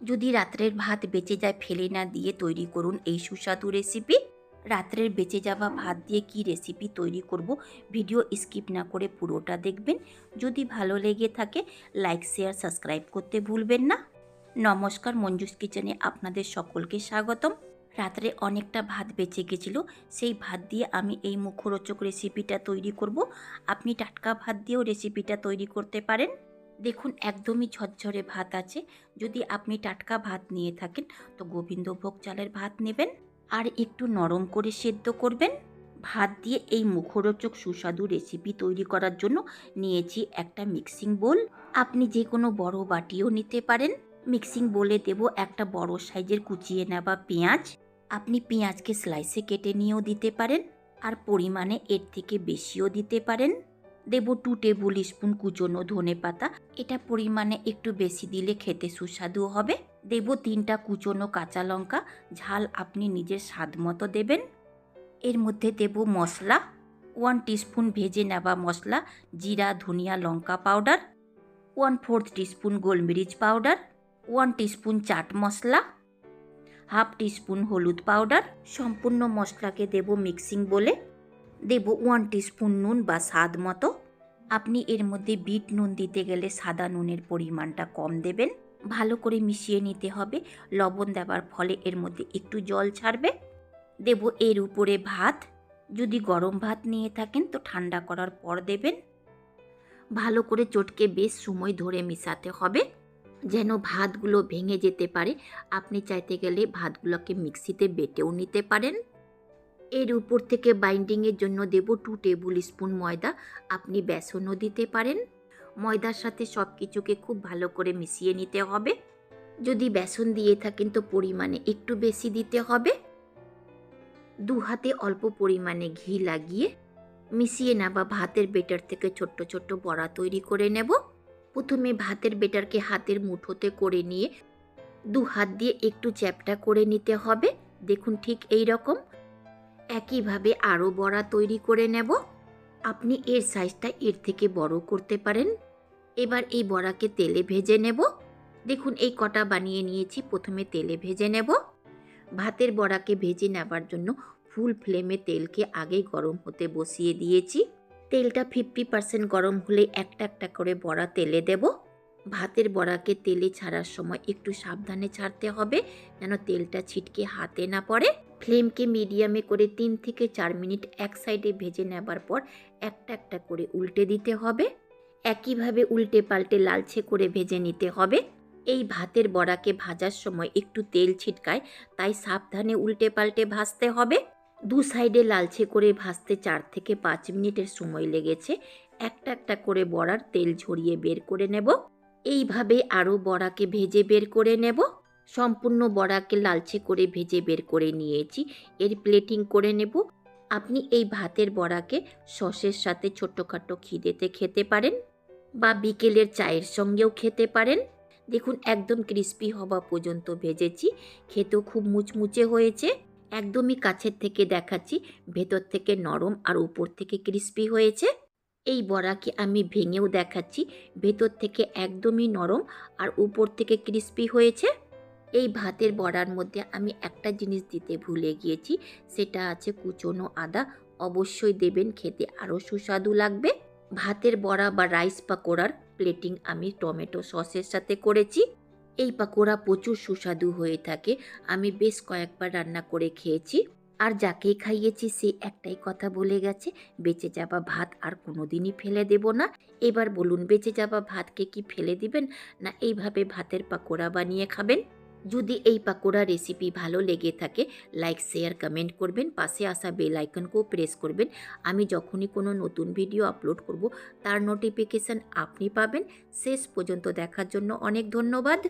যদি রাত্রের ভাত বেঁচে যায়, ফেলে না দিয়ে তৈরি করুন এই সুস্বাদু রেসিপি রাত্রের বেঁচে যাওয়া ভাত দিয়ে কি রেসিপি তৈরি করব ভিডিও স্কিপ না করে পুরোটা দেখবেন। যদি ভালো লেগে থাকে লাইক শেয়ার সাবস্ক্রাইব করতে ভুলবেন না। নমস্কার, মঞ্জুস কিচেনে আপনাদের সকলকে স্বাগতম। রাত্রে অনেকটা ভাত বেঁচে গেছিল, সেই ভাত দিয়ে আমি এই মুখরোচক রেসিপিটা তৈরি করব। আপনি টাটকা ভাত দিয়েও রেসিপিটা তৈরি করতে পারেন। দেখুন, একদমই ঝরঝরে ভাত আছে। যদি আপনি টাটকা ভাত নিয়ে থাকেন, তো গোবিন্দভোগ চালের ভাত নেবেন আর একটু নরম করে সেদ্ধ করবেন। ভাত দিয়ে এই মুখরোচক সুস্বাদু রেসিপি তৈরি করার জন্য নিয়েছি একটা মিক্সিং বোল আপনি যে কোনো বড় বাটিও নিতে পারেন। মিক্সিং বোলে দেব একটা বড় সাইজের কুচিয়ে নেওয়া পেঁয়াজ। আপনি পেঁয়াজকে স্লাইসে কেটে নিয়েও দিতে পারেন। আর পরিমাণে এর থেকে বেশিও দিতে পারেন। দেব টু টেবিল স্পুন কুচনো ধনে পাতা। এটা পরিমাণে একটু বেশি দিলে খেতে সুস্বাদু হবে। দেব তিনটা কুচনো কাঁচা লঙ্কা। ঝাল আপনি নিজের স্বাদ মতো দেবেন। এর মধ্যে দেব মশলা। ওয়ান টিস্পুন ভেজে নেওয়া মশলা। জিরা, ধনিয়া, লঙ্কা পাউডার। ওয়ান ফোর্থ টিস্পুন গোলমরিচ পাউডার। ওয়ান টিস্পুন চাট মশলা। হাফ টিস্পুন হলুদ পাউডার। সম্পূর্ণ মশলাকে দেব মিক্সিং বলে। দেব ওয়ান টিস্পুন নুন বা স্বাদ মতো। আপনি এর মধ্যে বিট নুন দিতে গেলে সাদা নুনের পরিমাণটা কম দেবেন। ভালো করে মিশিয়ে নিতে হবে। লবণ দেওয়ার ফলে এর মধ্যে একটু জল ছাড়বে। দেব এর উপরে ভাত। যদি গরম ভাত নিয়ে থাকেন তো ঠান্ডা করার পর দেবেন। ভালো করে চটকে বেশ সময় ধরে মেশাতে হবে। যেন ভাতগুলো ভেঙে যেতে পারে, আপনি চাইতে গেলে ভাতগুলোকে মিক্সিতে বেটেও নিতে পারেন। এর উপর থেকে বাইন্ডিংয়ের জন্য দেব টু টেবিল স্পুন ময়দা। আপনি বেসনও দিতে পারেন। ময়দার সাথে সব কিছুকে খুব ভালো করে মিশিয়ে নিতে হবে। যদি বেসন দিয়ে থাকেন তো পরিমাণে একটু বেশি দিতে হবে। দু হাতে অল্প পরিমাণে ঘি লাগিয়ে মিশিয়ে নেওয়া ভাতের বেটার থেকে ছোট্ট ছোট্ট বড়া তৈরি করে নেব। প্রথমে ভাতের বেটারকে হাতের মুঠোতে করে নিয়ে দু হাত দিয়ে একটু চ্যাপটা করে নিতে হবে। দেখুন ঠিক এই রকম একইভাবে আরও বড়া তৈরি করে নেব। আপনি এর সাইজটা এর থেকে বড় করতে পারেন। এবার এই বড়াকে তেলে ভেজে নেব। দেখুন, এই কটা বানিয়ে নিয়েছি। প্রথমে তেলে ভেজে নেব। ভাতের বড়াকে ভেজে নেবার জন্য ফুল ফ্লেমে তেলকে আগেই গরম হতে বসিয়ে দিয়েছি। তেলটা ফিফটি পার্সেন্ট গরম হলে একটা একটা করে বড়া তেলে দেব। ভাতের বড়াকে তেলে ছাড়ার সময় একটু সাবধানে ছাড়তে হবে, যেন তেলটা ছিটকে হাতে না পড়ে। ফ্লেমকে মিডিয়ামে করে তিন থেকে চার মিনিট এক সাইডে ভেজে নেবার পর একটা একটা করে উল্টে দিতে হবে। একইভাবে উল্টে পাল্টে লালচে করে ভেজে নিতে হবে। এই ভাতের বড়াকে ভাজার সময় একটু তেল ছিটকায়, তাই সাবধানে উল্টে পাল্টে ভাজতে হবে। দু সাইডে লালচে করে ভাজতে চার থেকে পাঁচ মিনিটের সময় লেগেছে। একটা একটা করে বড়ার তেল ঝরিয়ে বের করে নেব। এইভাবে আরও বড়াকে ভেজে বের করে নেব। সম্পূর্ণ বড়াকে লালচে করে ভেজে বের করে নিয়েছি। এর প্লেটিং করে নেব। আপনি এই ভাতের বড়াকে সসের সাথে ছোট্টখাটো খিদেতে খেতে পারেন বা বিকেলের চায়ের সঙ্গেও খেতে পারেন। দেখুন, একদম ক্রিস্পি হওয়া পর্যন্ত ভেজেছি। খেতেও খুব মুচমুচে হয়েছে। একদমই কাছের থেকে দেখাচ্ছি। ভেতর থেকে নরম আর উপর থেকে ক্রিস্পি হয়েছে। এই বড়াকে আমি ভেঙেও দেখাচ্ছি। ভেতর থেকে একদমই নরম আর উপর থেকে ক্রিস্পি হয়েছে। এই ভাতের বড়ার মধ্যে আমি একটা জিনিস দিতে ভুলে গিয়েছি, সেটা আছে কুচনো আদা। অবশ্যই দেবেন, খেতে আরও সুস্বাদু লাগবে। ভাতের বড়া বা রাইস পাকোড়ার প্লেটিং আমি টমেটো সসের সাথে করেছি। এই পাকোড়া প্রচুর সুস্বাদু হয়ে থাকে। আমি বেশ কয়েকবার রান্না করে খেয়েছি। আর যাকেই খাইয়েছি, সে একটাই কথা বলে গেছে, বেঁচে যাওয়া ভাত আর কোনোদিনই ফেলে দেব না। এবার বলুন, বেঁচে যাওয়া ভাতকে কি ফেলে দিবেন? না, এইভাবে ভাতের পাকোড়া বানিয়ে খাবেন? যদি এই পাকোড়া রেসিপি ভালো লেগে থাকে লাইক শেয়ার কমেন্ট করবেন, পাশে আসা বেল আইকনকেও প্রেস করবেন। আমি যখনই কোনো নতুন ভিডিও আপলোড করব, তার নোটিফিকেশান আপনি পাবেন। শেষ পর্যন্ত দেখার জন্য অনেক ধন্যবাদ।